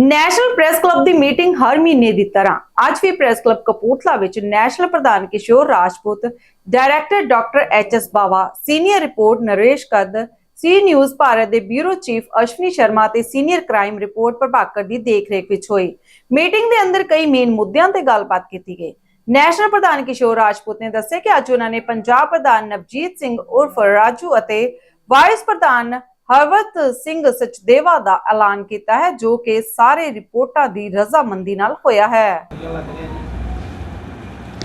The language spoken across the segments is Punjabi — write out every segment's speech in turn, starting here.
ਨੈਸ਼ਨਲ ਪ੍ਰੈਸ ਕਲੱਬ ਦੀ ਮੀਟਿੰਗ ਹਰ ਮਹੀਨੇ ਦੀ ਤਰ੍ਹਾਂ। ਅੱਜ ਵੀ ਪ੍ਰੈਸ ਕਲੱਬ ਕਪੂਰਥਲਾ ਵਿੱਚ ਨੈਸ਼ਨਲ ਪ੍ਰਧਾਨ Kishore Rajput, director doctor H S Bawa, senior report Naresh Kad, C news Bharat ਦੇ ਬਿਊਰੋ ਚੀਫ ਅਸ਼ਵਨੀ ਸ਼ਰਮਾ ਤੇ ਸੀਨੀਅਰ ਕ੍ਰਾਈਮ ਰਿਪੋਰਟ ਪ੍ਰਭਾਕਰ ਦੀ ਦੇਖਰੇਖ ਵਿੱਚ ਹੋਈ। ਮੀਟਿੰਗ ਦੇ ਅੰਦਰ ਕਈ ਮੇਨ ਮੁੱਦਿਆਂ ਤੇ ਗੱਲਬਾਤ ਕੀਤੀ ਗਈ। ਨੈਸ਼ਨਲ ਪ੍ਰਧਾਨ ਕਿਸ਼ੋਰ ਰਾਜਪੂਤ ਨੇ ਦੱਸਿਆ ਕਿ ਅੱਜ ਉਹਨਾਂ ਨੇ ਪੰਜਾਬ ਪ੍ਰਧਾਨ ਨਵਜੀਤ ਸਿੰਘ ਉਰਫ ਰਾਜੂ ਅਤੇ ਵਾਈਸ ਪ੍ਰਧਾਨ ਹਰਵਤ ਸਿੰਘ ਸਚਦੇਵਾ ਦਾ ਐਲਾਨ ਕੀਤਾ ਹੈ, ਜੋ ਕਿ ਸਾਰੇ ਰਿਪੋਰਟਾਂ ਦੀ ਰਜ਼ਾਮੰਦੀ ਨਾਲ ਹੋਇਆ ਹੈ।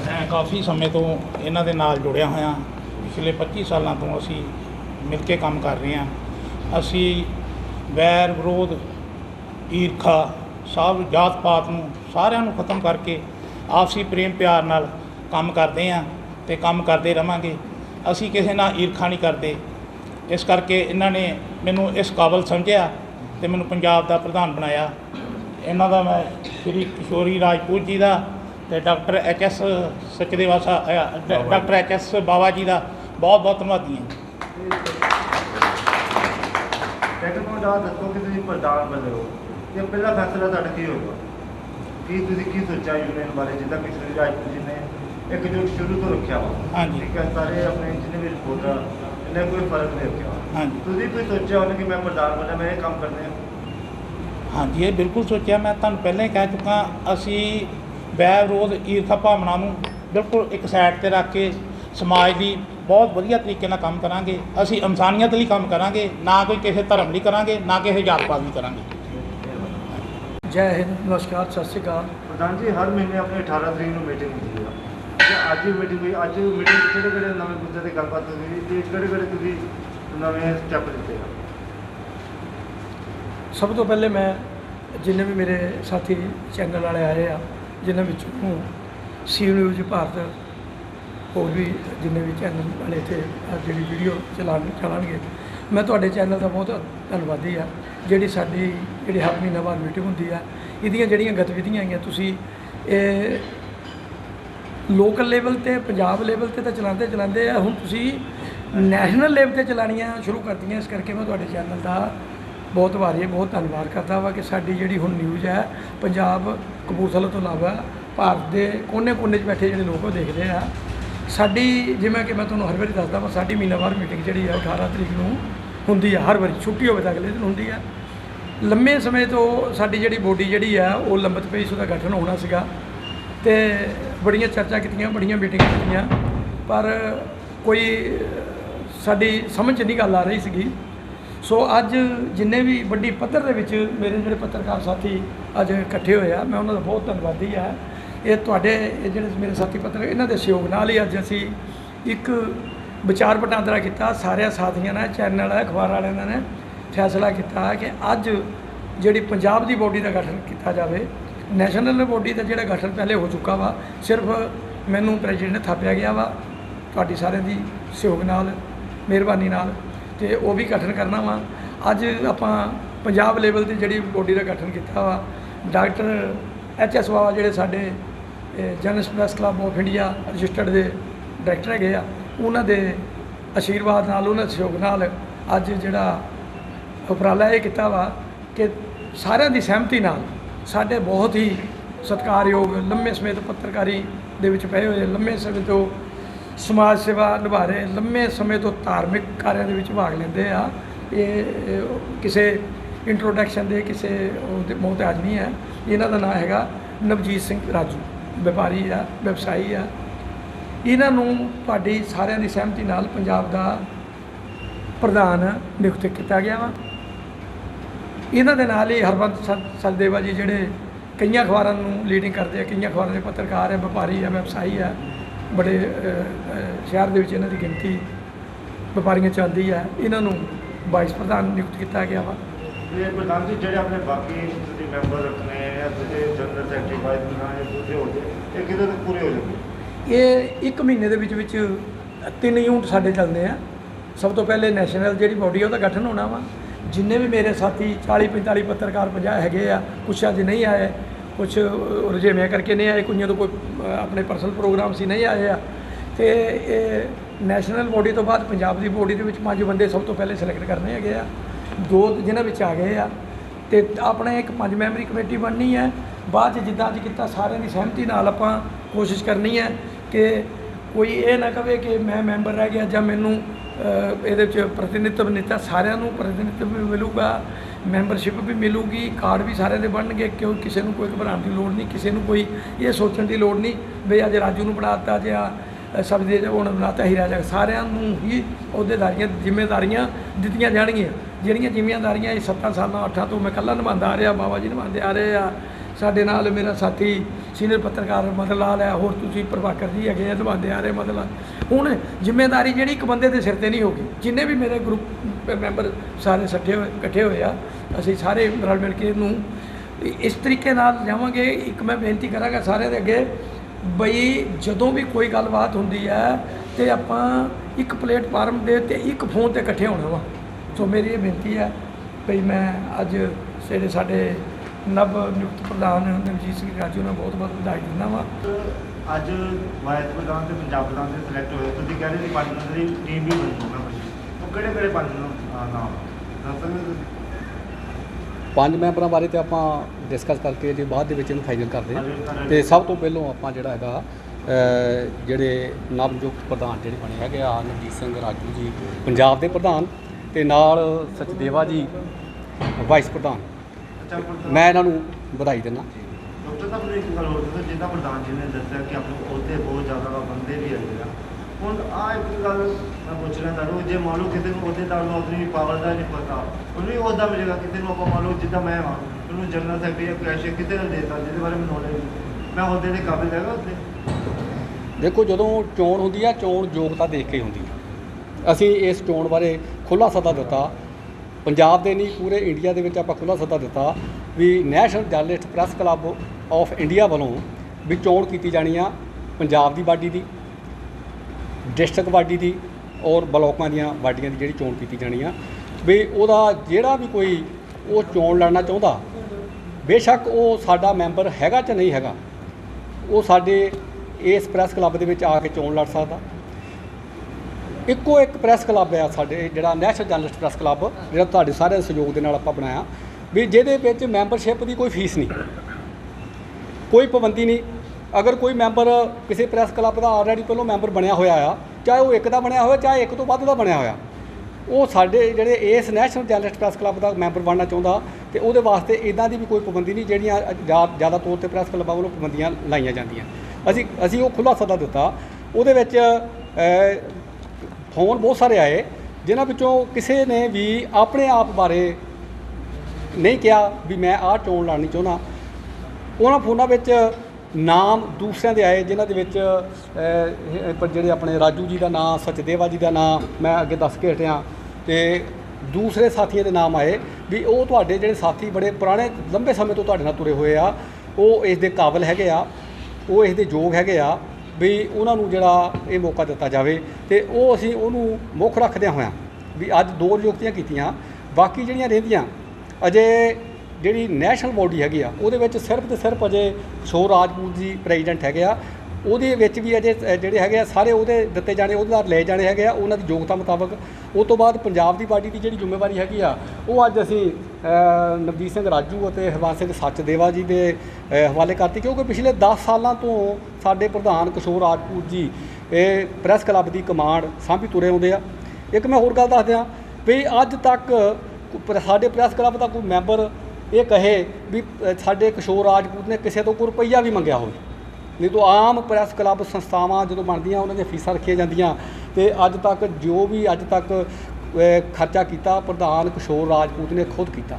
ਮੈਂ ਕਾਫੀ ਸਮੇਂ ਤੋਂ ਇਹਨਾਂ ਦੇ ਨਾਲ ਜੁੜਿਆ ਹੋਇਆ। ਪਿਛਲੇ 25 ਸਾਲਾਂ ਤੋਂ ਅਸੀਂ ਮਿਲ ਕੇ ਕੰਮ ਕਰ ਰਹੇ ਹਾਂ। ਅਸੀਂ ਵੈਰ ਵਿਰੋਧ, ਈਰਖਾ, ਸਭ ਜਾਤ ਪਾਤ ਨੂੰ ਸਾਰਿਆਂ ਨੂੰ ਖਤਮ ਕਰਕੇ ਆਪਸੀ ਪ੍ਰੇਮ ਪਿਆਰ ਨਾਲ ਕੰਮ ਕਰਦੇ ਹਾਂ ਤੇ ਕੰਮ ਕਰਦੇ ਰਵਾਂਗੇ। ਅਸੀਂ ਕਿਸੇ ਨਾਲ ਈਰਖਾ ਨਹੀਂ ਕਰਦੇ। ਇਸ ਕਰਕੇ ਇਹਨਾਂ ਨੇ ਮੈਨੂੰ ਇਸ ਕਾਬਲ ਸਮਝਿਆ ਤੇ ਮੈਨੂੰ ਪੰਜਾਬ ਦਾ ਪ੍ਰਧਾਨ ਬਣਾਇਆ। ਇਹਨਾਂ ਦਾ ਮੈਂ ਸ਼੍ਰੀ ਕਿਸ਼ੋਰੀ ਰਾਜਪੂਤ ਜੀ ਦਾ ਤੇ doctor H S Sachdeva Sahib doctor H S Bawa ji ਦਾ ਬਹੁਤ ਬਹੁਤ ਧੰਨਵਾਦੀ ਹਾਂ। ਟੈਕਨੋਲੋਜੀ ਦਾ ਦੱਸੋ ਕਿ ਤੁਸੀਂ ਪ੍ਰਧਾਨ ਬਣੇ ਹੋ ਇਹ ਪਹਿਲਾ ਫੈਸਲਾ ਤੁਹਾਡਾ ਕੀ ਹੋਊਗਾ? ਕੀ ਤੁਸੀਂ ਕੀ ਸੋਚਿਆ ਯੂਨੀਅਨ ਬਾਰੇ ਜਿੱਦਾਂ ਕਿ ਸ਼੍ਰੀ ਰਾਜਪੂਤ ਜੀ ਨੇ ਇੱਕ ਜੋ ਸ਼ੁਰੂ ਤੋਂ ਰੱਖਿਆ ਵਾ? ਹਾਂਜੀ। ਠੀਕ ਹੈ ਸਾਰੇ ਆਪਣੇ ਜਿੰਨੇ ਵੀ ਰਿਪੋਰਟਰ ਇਹਨੇ ਕੋਈ ਫ਼ਰਕ ਨਹੀਂ ਰੱਖਿਆ। ਹਾਂਜੀ। ਤੁਸੀਂ ਕੋਈ ਸੋਚਿਆ ਹੋਣਾ ਕਿ ਮੈਂ ਪ੍ਰਧਾਨ ਬਣਾ ਮੈਂ ਇਹ ਕੰਮ ਕਰਨੇ ਆ ਹਾਂਜੀ ਇਹ ਬਿਲਕੁਲ ਸੋਚਿਆ ਮੈਂ ਤੁਹਾਨੂੰ ਪਹਿਲਾਂ ਹੀ ਕਹਿ ਚੁੱਕਾ ਅਸੀਂ ਵੈਰ ਵਿਰੋਧ ਈਰਖਾ ਭਾਵਨਾ ਨੂੰ ਬਿਲਕੁਲ ਇੱਕ ਸਾਈਡ ਤੇ ਰੱਖ ਕੇ ਸਮਾਜ ਦੀ ਬਹੁਤ ਵਧੀਆ ਤਰੀਕੇ ਨਾਲ ਕੰਮ ਕਰਾਂਗੇ। ਅਸੀਂ ਇਨਸਾਨੀਅਤ ਲਈ ਕੰਮ ਕਰਾਂਗੇ ਨਾ ਕੋਈ ਕਿਸੇ ਧਰਮ ਲਈ ਕਰਾਂਗੇ ਨਾ ਕਿਸੇ ਜਾਤ ਪਾਤ ਲਈ ਕਰਾਂਗੇ। ਜੈ ਹਿੰਦ ਨਮਸਕਾਰ ਸਤਿ ਸ਼੍ਰੀ ਅਕਾਲ। ਪ੍ਰਧਾਨ ਜੀ ਹਰ ਮਹੀਨੇ ਆਪਣੇ 18 ਤਰੀਕ ਨੂੰ ਮੀਟਿੰਗ ਹੁੰਦੀ ਹੈ। ਅੱਜ ਵੀ ਮੀਟਿੰਗ ਹੋਈ, ਅੱਜ ਮੀਟਿੰਗ ਕਿਹੜੇ ਕਿਹੜੇ ਨਵੇਂ ਮੁੱਦੇ ਤੇ ਗੱਲਬਾਤ ਹੋਈ ਤੇ ਕਿਹੜੇ ਕਿਹੜੇ ਤੁਸੀਂ ਨਵੇਂ ਸਟੈਪ ਦਿੱਤੇ ਆ? ਸਭ ਤੋਂ ਪਹਿਲੇ ਮੈਂ ਜਿੰਨੇ ਵੀ ਮੇਰੇ ਸਾਥੀ ਚੈਨਲ ਵਾਲੇ ਆਏ ਆ, ਜਿਨ੍ਹਾਂ ਵਿੱਚੋਂ ਸੀ ਨਿਊਜ਼ ਭਾਰਤ, ਹੋਰ ਵੀ ਜਿੰਨੇ ਵੀ ਚੈਨਲ ਵਾਲੇ ਇੱਥੇ ਜਿਹੜੀ ਵੀਡੀਓ ਚਲਾਣ ਚਲਾਣਗੇ ਮੈਂ ਤੁਹਾਡੇ ਚੈਨਲ ਦਾ ਬਹੁਤ ਧੰਨਵਾਦੀ ਆ, ਜਿਹੜੀ ਸਾਡੀ, ਜਿਹੜੀ ਹਰ ਮਹੀਨਾ ਬਾਅਦ ਮੀਟਿੰਗ ਹੁੰਦੀ ਆ, ਇਹਦੀਆਂ ਜਿਹੜੀਆਂ ਗਤੀਵਿਧੀਆਂ ਆਈਆਂ, ਤੁਸੀਂ ਇਹ ਲੋਕਲ ਲੈਵਲ ਤੇ, ਪੰਜਾਬ ਲੈਵਲ ਤੇ ਤਾਂ ਚਲਾਉਂਦੇ ਚਲਾਉਂਦੇ ਆ। ਹੁਣ ਤੁਸੀਂ ਨੈਸ਼ਨਲ ਲੈਵਲ ਤੇ ਚਲਾਉਣੀਆਂ ਸ਼ੁਰੂ ਕਰਤੀਆਂ, ਇਸ ਕਰਕੇ ਮੈਂ ਤੁਹਾਡੇ ਚੈਨਲ ਦਾ ਬਹੁਤ ਵਾਰੀ ਬਹੁਤ ਧੰਨਵਾਦ ਕਰਦਾ ਵਾ ਕਿ ਸਾਡੀ ਜਿਹੜੀ ਹੁਣ ਨਿਊਜ਼ ਹੈ, ਪੰਜਾਬ ਕਪੂਰਥਲਾ ਤੋਂ ਇਲਾਵਾ ਭਾਰਤ ਦੇ ਕੋਨੇ-ਕੋਨੇ 'ਚ ਬੈਠੇ ਜਿਹੜੇ ਲੋਕ ਉਹ ਦੇਖਦੇ ਆ। ਸਾਡੀ ਜਿਵੇਂ ਕਿ ਮੈਂ ਤੁਹਾਨੂੰ ਹਰ ਵਾਰੀ ਦੱਸਦਾ ਵਾਂ, ਸਾਡੀ ਮਹੀਨਾਵਾਰ ਮੀਟਿੰਗ ਜਿਹੜੀ ਹੈ ਉਹ 18 ਤਰੀਕ ਨੂੰ ਹੁੰਦੀ ਆ, ਹਰ ਵਾਰੀ। ਛੁੱਟੀ ਹੋਵੇ ਤਾਂ ਅਗਲੇ ਦਿਨ ਹੁੰਦੀ ਆ। ਲੰਮੇ ਸਮੇਂ ਤੋਂ ਸਾਡੀ ਜਿਹੜੀ ਬੋਡੀ ਜਿਹੜੀ ਆ, ਉਹ ਲੰਬਤ ਪਈ ਸੀ, ਉਹਦਾ ਗਠਨ ਹੋਣਾ ਸੀਗਾ। ਤੇ ਬੜੀਆਂ ਚਰਚਾ ਕੀਤੀਆਂ, ਬੜੀਆਂ ਮੀਟਿੰਗਾਂ ਕੀਤੀਆਂ, ਪਰ ਕੋਈ, ਸਾਡੀ ਸਮਝ 'ਚ ਨਹੀਂ ਗੱਲ ਆ ਰਹੀ ਸੀਗੀ। ਸੋ ਅੱਜ ਜਿੰਨੇ ਵੀ ਵੱਡੀ ਪੱਧਰ ਦੇ ਵਿੱਚ ਮੇਰੇ ਜਿਹੜੇ ਪੱਤਰਕਾਰ ਸਾਥੀ ਅੱਜ ਇਕੱਠੇ ਹੋਏ ਆ, ਮੈਂ ਉਹਨਾਂ ਦਾ ਬਹੁਤ ਧੰਨਵਾਦੀ ਆ। ਇਹ ਤੁਹਾਡੇ, ਇਹ ਜਿਹੜੇ ਮੇਰੇ ਸਾਥੀ ਪੱਤਰ, ਇਹਨਾਂ ਦੇ ਸਹਿਯੋਗ ਨਾਲ ਹੀ ਅੱਜ ਅਸੀਂ ਇੱਕ ਵਿਚਾਰ ਵਟਾਂਦਰਾ ਕੀਤਾ, ਸਾਰਿਆਂ ਸਾਥੀਆਂ ਨੇ ਚੈਨਲ ਅਖਬਾਰ ਵਾਲਿਆਂ ਨੇ ਫੈਸਲਾ ਕੀਤਾ ਕਿ ਅੱਜ ਜਿਹੜੀ ਪੰਜਾਬ ਦੀ ਬੋਡੀ ਦਾ ਗਠਨ ਕੀਤਾ ਜਾਵੇ ਨੈਸ਼ਨਲ ਬੋਡੀ ਦਾ ਜਿਹੜਾ ਗਠਨ ਪਹਿਲੇ ਹੋ ਚੁੱਕਾ ਵਾ, ਸਿਰਫ ਮੈਨੂੰ ਪ੍ਰੈਜ਼ੀਡੈਂਟ ਥਾਪਿਆ ਗਿਆ ਵਾ, ਤੁਹਾਡੀ ਸਾਰਿਆਂ ਦੀ ਸਹਿਯੋਗ ਨਾਲ, ਮਿਹਰਬਾਨੀ ਨਾਲ, ਤੇ ਉਹ ਵੀ ਗਠਨ ਕਰਨਾ ਵਾ। ਅੱਜ ਆਪਾਂ ਪੰਜਾਬ ਲੈਵਲ ਤੇ ਜਿਹੜੀ ਬੋਡੀ ਦਾ ਗਠਨ ਕੀਤਾ ਵਾ, ਡਾਕਟਰ ਐਚ ਐਸ ਬਾਵਾ ਜਿਹੜੇ ਸਾਡੇ general press club of India registered ਦੇ ਡਾਇਰੈਕਟਰ ਹੈਗੇ ਆ, ਉਹਨਾਂ ਦੇ ਆਸ਼ੀਰਵਾਦ ਨਾਲ, ਉਹਨਾਂ ਦੇ ਸਹਿਯੋਗ ਨਾਲ ਅੱਜ ਜਿਹੜਾ ਉਪਰਾਲਾ ਇਹ ਕੀਤਾ ਵਾ ਕਿ ਸਾਰਿਆਂ ਦੀ ਸਹਿਮਤੀ ਨਾਲ ਸਾਡੇ ਬਹੁਤ ਹੀ ਸਤਿਕਾਰਯੋਗ ਲੰਮੇ ਸਮੇਂ ਤੋਂ ਪੱਤਰਕਾਰੀ ਦੇ ਵਿੱਚ ਪਏ ਹੋਏ, ਲੰਮੇ ਸਮੇਂ ਤੋਂ ਸਮਾਜ ਸੇਵਾ ਨਿਭਾ ਰਹੇ, ਲੰਮੇ ਸਮੇਂ ਤੋਂ ਧਾਰਮਿਕ ਕਾਰਿਆਂ ਦੇ ਵਿੱਚ ਭਾਗ ਲੈਂਦੇ ਆ। ਇਹ ਕਿਸੇ ਇੰਟਰੋਡਕਸ਼ਨ ਦੇ ਕਿਸੇ ਉਹਦੇ ਮੁਹਤਾਜ ਨਹੀਂ ਹੈ। ਇਹਨਾਂ ਦਾ ਨਾਮ ਹੈਗਾ ਨਵਜੀਤ ਸਿੰਘ ਰਾਜੂ। ਵਪਾਰੀ ਆ, ਵਿਵਸਾਈ ਆ। ਇਹਨਾਂ ਨੂੰ ਤੁਹਾਡੀ ਸਾਰਿਆਂ ਦੀ ਸਹਿਮਤੀ ਨਾਲ ਪੰਜਾਬ ਦਾ ਪ੍ਰਧਾਨ ਨਿਯੁਕਤ ਕੀਤਾ ਗਿਆ ਵਾ। ਇਹਨਾਂ ਦੇ ਨਾਲ ਹੀ ਹਰਬੰਸ ਸ- ਸਚਦੇਵਾ ਜੀ ਜਿਹੜੇ ਕਈਆਂ ਅਖਬਾਰਾਂ ਨੂੰ ਲੀਡਿੰਗ ਕਰਦੇ ਆ ਕਈਆਂ ਅਖਬਾਰਾਂ ਦੇ ਪੱਤਰਕਾਰ ਆ ਵਪਾਰੀ ਆ ਵਿਵਸਾਈ ਆ ਬੜੇ ਸ਼ਹਿਰ ਦੇ ਵਿੱਚ ਇਹਨਾਂ ਦੀ ਗਿਣਤੀ ਵਪਾਰੀਆਂ ਚ ਆਉਂਦੀ ਆ। ਇਹਨਾਂ ਨੂੰ ਵਾਈਸ ਪ੍ਰਧਾਨ ਨਿਯੁਕਤ ਕੀਤਾ ਗਿਆ ਵਾ। ਇਹ ਪ੍ਰਧਾਨ ਜੀ ਜਿਹੜੇ ਆਪਣੇ ਬਾਕੀ ਤੁਸੀਂ ਮੈਂਬਰ ਰੱਖਣੇ ਆ ਜਿਹੜੇ ਜਨਰਲ ਸੈਕਟਰੀ ਵਾਈਸ ਪ੍ਰਧਾਨ ਜਾਂ ਦੂਜੇ ਹੋ ਗਏ ਇਹ ਕਿਤੇ ਤੱਕ ਪੂਰੇ ਹੋ ਜਾਣਗੇ? ਇਹ ਇੱਕ ਮਹੀਨੇ ਦੇ ਵਿੱਚ ਵਿੱਚ ਤਿੰਨ ਯੂਨਿਟ ਸਾਡੇ ਚੱਲਦੇ ਆ। ਸਭ ਤੋਂ ਪਹਿਲੇ ਨੈਸ਼ਨਲ ਜਿਹੜੀ ਬੋਡੀ ਆ ਉਹਦਾ ਗਠਨ ਹੋਣਾ ਵਾ। ਜਿੰਨੇ ਵੀ ਮੇਰੇ ਸਾਥੀ 40 45 ਪੱਤਰਕਾਰ 50 ਹੈਗੇ ਆ, ਕੁਛ ਅੱਜ ਨਹੀਂ ਆਏ, ਕੁਛ ਰੁਝੇਵਿਆਂ ਕਰਕੇ ਨਹੀਂ ਆਏ ਕੁਈਆਂ ਤੋਂ ਕੋਈ ਆਪਣੇ ਪਰਸਨਲ ਪ੍ਰੋਗਰਾਮ ਸੀ ਨਹੀਂ ਆਏ ਆ। ਤੇ ਇਹ ਨੈਸ਼ਨਲ ਬੋਡੀ ਤੋਂ ਬਾਅਦ ਪੰਜਾਬ ਦੀ ਬੋਡੀ ਦੇ ਵਿੱਚ ਪੰਜ ਬੰਦੇ ਸਭ ਤੋਂ ਪਹਿਲੇ ਸਿਲੈਕਟ ਕਰਨੇ ਹੈਗੇ ਆ। ਦੋ ਜਿਹਨਾਂ ਵਿੱਚ ਆ ਗਏ ਆ। ਤੇ ਆਪਣੇ ਇੱਕ ਪੰਜ ਮੈਂਬਰੀ ਕਮੇਟੀ ਬਣਨੀ ਹੈ। ਬਾਅਦ 'ਚ ਜਿੱਦਾਂ ਅੱਜ ਕੀਤਾ, ਸਾਰਿਆਂ ਦੀ ਸਹਿਮਤੀ ਨਾਲ ਆਪਾਂ ਕੋਸ਼ਿਸ਼ ਕਰਨੀ ਹੈ ਕਿ ਕੋਈ ਇਹ ਨਾ ਕਵੇ ਕਿ ਮੈਂ ਮੈਂਬਰ ਰਹਿ ਗਿਆ ਜਾਂ ਮੈਨੂੰ ਇਹਦੇ ਵਿੱਚ ਪ੍ਰਤੀਨਿਧਤਵ ਨਹੀਂ ਸਾਰਿਆਂ ਨੂੰ ਪ੍ਰਤੀਨਿਧਤਵ ਵੀ ਮਿਲੂਗਾ ਮੈਂਬਰਸ਼ਿਪ ਵੀ ਮਿਲੂਗੀ ਕਾਰਡ ਵੀ ਸਾਰਿਆਂ ਦੇ ਬਣਨਗੇ ਕਿਉਂ ਕਿਸੇ ਨੂੰ ਕੋਈ ਘਬਰਾਉਣ ਦੀ ਲੋੜ ਨਹੀਂ ਕਿਸੇ ਨੂੰ ਕੋਈ ਇਹ ਸੋਚਣ ਦੀ ਲੋੜ ਨਹੀਂ ਵੀ ਅੱਜ ਰਾਜੂ ਨੂੰ ਬਣਾਤਾ ਜਾਂ ਅ, ਸਬਜ਼ੀ ਦੇ ਹੁਣ ਬਣਾਤਾ ਹੀ ਰਾਜਾ। ਸਾਰਿਆਂ ਨੂੰ ਹੀ ਅਹੁਦੇਦਾਰੀਆਂ ਜ਼ਿੰਮੇਵਾਰੀਆਂ ਦਿੱਤੀਆਂ ਜਾਣਗੀਆਂ। ਜਿਹੜੀਆਂ ਜ਼ਿੰਮੇਵਾਰੀਆਂ ਇਹ 7 ਸਾਲਾਂ 8 ਤੋਂ ਮੈਂ ਇਕੱਲਾ ਨਿਭਾਉਂਦਾ ਆ ਰਿਹਾ ਬਾਬਾ ਜੀ ਨਿਭਾਉਂਦੇ ਆ ਰਹੇ ਆ। ਸਾਡੇ ਨਾਲ ਮੇਰਾ ਸਾਥੀ ਸੀਨੀਅਰ ਪੱਤਰਕਾਰ ਮਦਨ ਲਾਲ ਹੈ ਹੋਰ ਤੁਸੀਂ ਪ੍ਰਭਾਕਰ ਜੀ ਹੈਗੇ ਆ, ਨਿਭਾਉਂਦੇ ਆ ਰਹੇ ਮਦਨ ਲਾਲ ਹੁਣ ਜ਼ਿੰਮੇਵਾਰੀ ਜਿਹੜੀ ਇੱਕ ਬੰਦੇ ਦੇ ਸਿਰ ਤੇ ਨਹੀਂ ਹੋਗੀ ਜਿੰਨੇ ਵੀ ਮੇਰੇ ਗਰੁੱਪ ਮੈਂਬਰ ਸਾਰੇ ਇਕੱਠੇ ਹੋਏ ਇਕੱਠੇ ਹੋਏ ਆ, ਅਸੀਂ ਸਾਰੇ ਰਲ ਮਿਲ ਕੇ ਇਹਨੂੰ ਇਸ ਤਰੀਕੇ ਨਾਲ ਜਾਵਾਂਗੇ। ਇੱਕ ਮੈਂ ਬੇਨਤੀ ਕਰਾਂਗਾ ਸਾਰਿਆਂ ਦੇ ਅੱਗੇ, ਬਈ ਜਦੋਂ ਵੀ ਕੋਈ ਗੱਲਬਾਤ ਹੁੰਦੀ ਹੈ ਤੇ ਆਪਾਂ ਇੱਕ ਪਲੇਟਫਾਰਮ ਦੇ ਤੇ ਇੱਕ ਫੋਨ ਤੇ ਇਕੱਠੇ ਹੋਣਾ ਵਾ। ਸੋ ਮੇਰੀ ਇਹ ਬੇਨਤੀ ਹੈ, ਬਈ ਮੈਂ ਅੱਜ ਜਿਹੜੇ ਸਾਡੇ ਨਵ ਨਿਯੁਕਤ ਪ੍ਰਧਾਨ ਨਵਜੀਤ ਸਿੰਘ ਰਾਜੂ ਨੂੰ ਬਹੁਤ ਬਹੁਤ ਵਧਾਈ ਦਿੰਦਾ ਵਾਂ। ਅੱਜ ਵਾਇਸ ਪ੍ਰਧਾਨ ਤੇ ਪੰਜਾਬ ਪ੍ਰਧਾਨ ਦੇ ਸਿਲੈਕਟ ਹੋਏ ਤੁਸੀਂ ਕਹਿ ਰਹੇ ਸੀ ਪੰਜ ਮੈਂਬਰ ਦੀ ਟੀਮ ਵੀ ਬਣੀ ਹੋਣਾ ਉਹ ਕਿਹੜੇ ਕਿਹੜੇ ਪੰਜ ਨੂੰ ਆ, ਨਾਮ? ਦੱਸ ਸਕਦੇ? ਪੰਜ ਮੈਂਬਰਾਂ ਬਾਰੇ ਤੇ ਆਪਾਂ ਡਿਸਕਸ ਕਰਕੇ ਜੇ ਬਾਅਦ ਦੇ ਵਿੱਚ ਇਹਨੂੰ ਫਾਈਨਲ ਕਰਦੇ ਹਾਂ। ਤੇ ਸਭ ਤੋਂ ਪਹਿਲਾਂ ਆਪਾਂ ਜਿਹੜਾ ਹੈਗਾ ਜਿਹੜੇ ਨਵਨਿਯੁਕਤ ਪ੍ਰਧਾਨ ਜਿਹੜੇ ਬਣੇ ਹੈਗੇ ਆ ਨਵਜੀਤ ਸਿੰਘ ਰਾਜੂ ਜੀ ਪੰਜਾਬ ਦੇ ਪ੍ਰਧਾਨ ਤੇ ਨਾਲ ਸਚਦੇਵਾ ਜੀ ਵਾਈਸ ਪ੍ਰਧਾਨ- ਮੈਂ ਇਹਨਾਂ ਨੂੰ ਵਧਾਈ ਦਿੰਦਾ। ਡਾਕਟਰ ਸਾਹਿਬ ਨੂੰ ਇੱਕ ਗੱਲ ਹੋਰ ਦੱਸੋ ਜਿੱਦਾਂ ਪ੍ਰਧਾਨ ਜੀ ਨੇ ਦੱਸਿਆ ਕਿ ਆਪਣੇ ਉਹਦੇ ਬਹੁਤ ਜ਼ਿਆਦਾ ਬੰਦੇ ਵੀ ਹੈਗੇ ਆ। ਹੁਣ ਆ ਇੱਕ ਗੱਲ ਮੈਂ ਪੁੱਛ ਰਿਹਾ ਤੁਹਾਨੂੰ ਜੇ ਮੰਨ ਲਓ ਕਿਸੇ ਨੂੰ ਉਹਦੇ ਦਾ ਆਪਣੀ ਪਾਵਰ ਦਾ ਨਹੀਂ ਪਤਾ ਉਹਨੂੰ ਵੀ ਉਹਦਾ ਮਿਲੇਗਾ ਕਿਸੇ ਨੂੰ ਆਪਾਂ ਮੰਨ ਲਓ ਜਿੱਦਾਂ ਮੈਂ ਹਾਂ ਉਹਨੂੰ ਜਨਰਲ ਸੈਕਟਰੀ ਜਾਂ ਕਿਸੇ ਨੂੰ ਦੇਤਾ ਜਿਹਦੇ ਬਾਰੇ ਮੈਨੂੰ ਨੌਲੇਜ ਨਹੀਂ। ਮੈਂ ਉਹਦੇ ਦੇ ਕਾਬਿਲ ਹੈਗਾ ਉੱਤੇ ਦੇਖੋ ਜਦੋਂ ਚੋਣ ਹੁੰਦੀ ਆ ਚੋਣ ਯੋਗਤਾ ਦੇਖ ਕੇ ਹੁੰਦੀ ਆ। ਅਸੀਂ ਇਸ ਚੋਣ ਬਾਰੇ ਖੁੱਲਾ ਸੱਦਾ ਦਿੱਤਾ ਪੰਜਾਬ ਦੇ ਨਹੀਂ, ਪੂਰੇ ਇੰਡੀਆ ਦੇ ਵਿੱਚ ਆਪਾਂ ਖੁੱਲਾ ਸੱਦਾ ਦਿੱਤਾ ਵੀ national journalist press club of India ਵੱਲੋਂ ਵੀ ਚੋਣ ਕੀਤੀ ਜਾਣੀ ਆ ਪੰਜਾਬ ਦੀ ਬਾਡੀ ਦੀ ਡਿਸਟ੍ਰਿਕਟ ਬਾਡੀ ਦੀ ਔਰ ਬਲਾਕਾਂ ਦੀਆਂ ਬਾਡੀਆਂ ਦੀ ਜਿਹੜੀ ਚੋਣ ਕੀਤੀ ਜਾਣੀ ਆ। ਵੀ ਉਹਦਾ ਜਿਹੜਾ ਵੀ ਕੋਈ ਉਹ ਚੋਣ ਲੜਨਾ ਚਾਹੁੰਦਾ, ਬੇਸ਼ੱਕ ਉਹ ਸਾਡਾ ਮੈਂਬਰ ਹੈਗਾ ਜਾਂ ਨਹੀਂ ਹੈਗਾ, ਉਹ ਸਾਡੇ ਇਸ ਪ੍ਰੈਸ ਕਲੱਬ ਦੇ ਵਿੱਚ ਆ ਕੇ ਚੋਣ ਲੜ ਸਕਦਾ। ਇੱਕੋ ਇੱਕ ਪ੍ਰੈਸ ਕਲੱਬ ਆ ਸਾਡੇ, ਜਿਹੜਾ ਨੈਸ਼ਨਲ ਜਰਨਲਿਸਟ ਪ੍ਰੈਸ ਕਲੱਬ ਜਿਹੜਾ ਤੁਹਾਡੇ ਸਾਰਿਆਂ ਦੇ ਸਹਿਯੋਗ ਦੇ ਨਾਲ ਆਪਾਂ ਬਣਾਇਆ। ਵੀ ਜਿਹਦੇ ਵਿੱਚ ਮੈਂਬਰਸ਼ਿਪ ਦੀ ਕੋਈ ਫੀਸ ਨਹੀਂ। ਕੋਈ ਪਾਬੰਦੀ ਨਹੀਂ। ਅਗਰ ਕੋਈ ਮੈਂਬਰ ਕਿਸੇ ਪ੍ਰੈਸ ਕਲੱਬ ਦਾ ਆਲਰੇਡੀ ਪਹਿਲਾਂ ਮੈਂਬਰ ਬਣਿਆ ਹੋਇਆ ਆ, ਚਾਹੇ ਉਹ ਇੱਕ ਦਾ ਬਣਿਆ ਹੋਇਆ, ਚਾਹੇ ਇੱਕ ਤੋਂ ਵੱਧ ਦਾ ਬਣਿਆ ਹੋਇਆ। ਉਹ ਸਾਡੇ ਜਿਹੜੇ ਇਸ ਨੈਸ਼ਨਲ ਜਰਨਲਿਸਟ ਪ੍ਰੈਸ ਕਲੱਬ ਦਾ ਮੈਂਬਰ ਬਣਨਾ ਚਾਹੁੰਦਾ ਤੇ ਉਹਦੇ ਵਾਸਤੇ ਇਦਾਂ ਦੀ ਵੀ ਕੋਈ ਪਾਬੰਦੀ ਨਹੀਂ, ਜਿਹੜੀਆਂ ਜ਼ਿਆ- ਜ਼ਿਆਦਾ ਤੌਰ ਤੇ ਪ੍ਰੈਸ ਕਲੱਬਾਂ ਵੱਲੋਂ ਪਾਬੰਦੀਆਂ ਲਾਈਆਂ ਜਾਂਦੀਆਂ। ਅਸੀਂ ਅਸੀਂ ਉਹ ਖੁੱਲਾ ਸੱਦਾ ਦਿੱਤਾ। ਉਹਦੇ ਵਿੱਚ ਫੋਨ ਬਹੁਤ ਸਾਰੇ ਆਏ, ਜਿਨ੍ਹਾਂ ਵਿੱਚੋਂ ਕਿਸੇ ਨੇ ਵੀ ਆਪਣੇ ਆਪ ਬਾਰੇ ਨਹੀਂ ਕਿਹਾ ਵੀ ਮੈਂ ਆਹ ਚੋਣ ਲੜਨੀ ਚਾਹੁੰਦਾ। ਉਹਨਾਂ ਫੋਨਾਂ ਵਿੱਚ ਨਾਮ ਦੂਸਰਿਆਂ ਦੇ ਆਏ, ਜਿਨ੍ਹਾਂ ਦੇ ਵਿੱਚ ਪਰ ਜਿਹੜੇ ਆਪਣੇ ਰਾਜੂ ਜੀ ਦਾ ਨਾਮ, ਸਚਦੇਵਾ ਜੀ ਦਾ ਨਾਮ, ਮੈਂ ਅੱਗੇ ਦੱਸ ਕੇ ਹਟਿਆ। ਤੇ ਦੂਸਰੇ ਸਾਥੀਆਂ ਦੇ ਨਾਮ ਆਏ ਵੀ ਉਹ ਤੁਹਾਡੇ ਜਿਹੜੇ ਸਾਥੀ ਬੜੇ ਪੁਰਾਣੇ, ਲੰਬੇ ਸਮੇਂ ਤੋਂ ਤੁਹਾਡੇ ਨਾਲ ਤੁਰੇ ਹੋਏ ਆ, ਉਹ ਇਸ ਦੇ ਕਾਬਿਲ ਹੈਗੇ ਆ, ਉਹ ਇਸ ਦੇ ਯੋਗ ਹੈਗੇ ਆ। ਵੀ ਉਹਨਾਂ ਨੂੰ ਜਿਹੜਾ ਇਹ ਮੌਕਾ ਦਿੱਤਾ ਜਾਵੇ ਤੇ ਉਹ ਅਸੀਂ ਉਹਨੂੰ ਮੁੱਖ ਰੱਖਦਿਆਂ ਹੋਇਆਂ ਵੀ ਅੱਜ ਦੋ ਨਿਯੁਕਤੀਆਂ ਕੀਤੀਆਂ, ਬਾਕੀ ਜਿਹੜੀਆਂ ਰਹਿੰਦੀਆਂ, ਅਜੇ ਜਿਹੜੀ ਨੈਸ਼ਨਲ ਬੋਡੀ ਹੈਗੀ ਆ, ਉਹਦੇ ਵਿੱਚ ਸਿਰਫ ਤੇ ਸਿਰਫ ਅਜੇ ਕਿਸ਼ੋਰ ਰਾਜਪੂਤ ਜੀ ਪ੍ਰੈਜ਼ੀਡੈਂਟ ਹੈਗੇ ਆ ਉਹਦੇ ਵਿੱਚ ਵੀ ਅਜੇ ਜਿਹੜੇ ਹੈਗੇ ਆ ਸਾਰੇ ਉਹਦੇ ਦਿੱਤੇ ਜਾਣੇ ਉਹਦੇ ਲਏ ਜਾਣੇ ਹੈਗੇ ਆ ਉਹਨਾਂ ਦੀ ਯੋਗਤਾ ਮੁਤਾਬਕ। ਉਹ ਤੋਂ ਬਾਅਦ ਪੰਜਾਬ ਦੀ ਪਾਰਟੀ ਦੀ ਜਿਹੜੀ ਜ਼ਿੰਮੇਵਾਰੀ ਹੈਗੀ ਆ ਉਹ ਅੱਜ ਅਸੀਂ ਅ, ਨਵਜੀਤ ਸਿੰਘ ਰਾਜੂ ਅਤੇ ਹਰਬੰਸ ਸਿੰਘ ਸੱਚਦੇਵਾ ਜੀ ਦੇ ਹਵਾਲੇ ਕਰਤੀ ਕਿਉਂਕਿ ਪਿਛਲੇ 10 ਸਾਲਾਂ ਤੋਂ ਸਾਡੇ ਪ੍ਰਧਾਨ ਕਿਸ਼ੋਰ ਰਾਜਪੂਤ ਜੀ ਇਹ ਪ੍ਰੈਸ ਕਲੱਬ ਦੀ ਕਮਾਂਡ ਸਾਂਭੀ ਤੁਰੇ ਆਉਂਦੇ ਆ। ਇੱਕ ਮੈਂ ਹੋਰ ਗੱਲ ਦੱਸ ਦਿਆਂ ਵੀ ਅੱਜ ਤੱਕ ਸਾਡੇ ਪ੍ਰੈਸ ਕਲੱਬ ਦਾ ਕੋਈ ਮੈਂਬਰ ਇਹ ਕਹੇ ਵੀ ਸਾਡੇ ਕਿਸ਼ੋਰ ਰਾਜਪੂਤ ਨੇ ਕਿਸੇ ਤੋਂ ਕੋਈ ਰੁਪਈਆ ਵੀ ਮੰਗਿਆ ਹੋਵੇ। ਨਹੀਂ ਤਾਂ ਆਮ ਪ੍ਰੈਸ ਕਲੱਬ ਸੰਸਥਾਵਾਂ ਜਦੋਂ ਬਣਦੀਆਂ ਉਹਨਾਂ ਦੀਆਂ ਫੀਸਾਂ ਰੱਖੀਆਂ ਜਾਂਦੀਆਂ ਤੇ ਅੱਜ ਤੱਕ ਜੋ ਵੀ ਅੱਜ ਤੱਕ ਖਰਚਾ ਕੀਤਾ ਪ੍ਰਧਾਨ ਕਿਸ਼ੋਰ ਰਾਜਪੂਤ ਨੇ ਖੁਦ ਕੀਤਾ।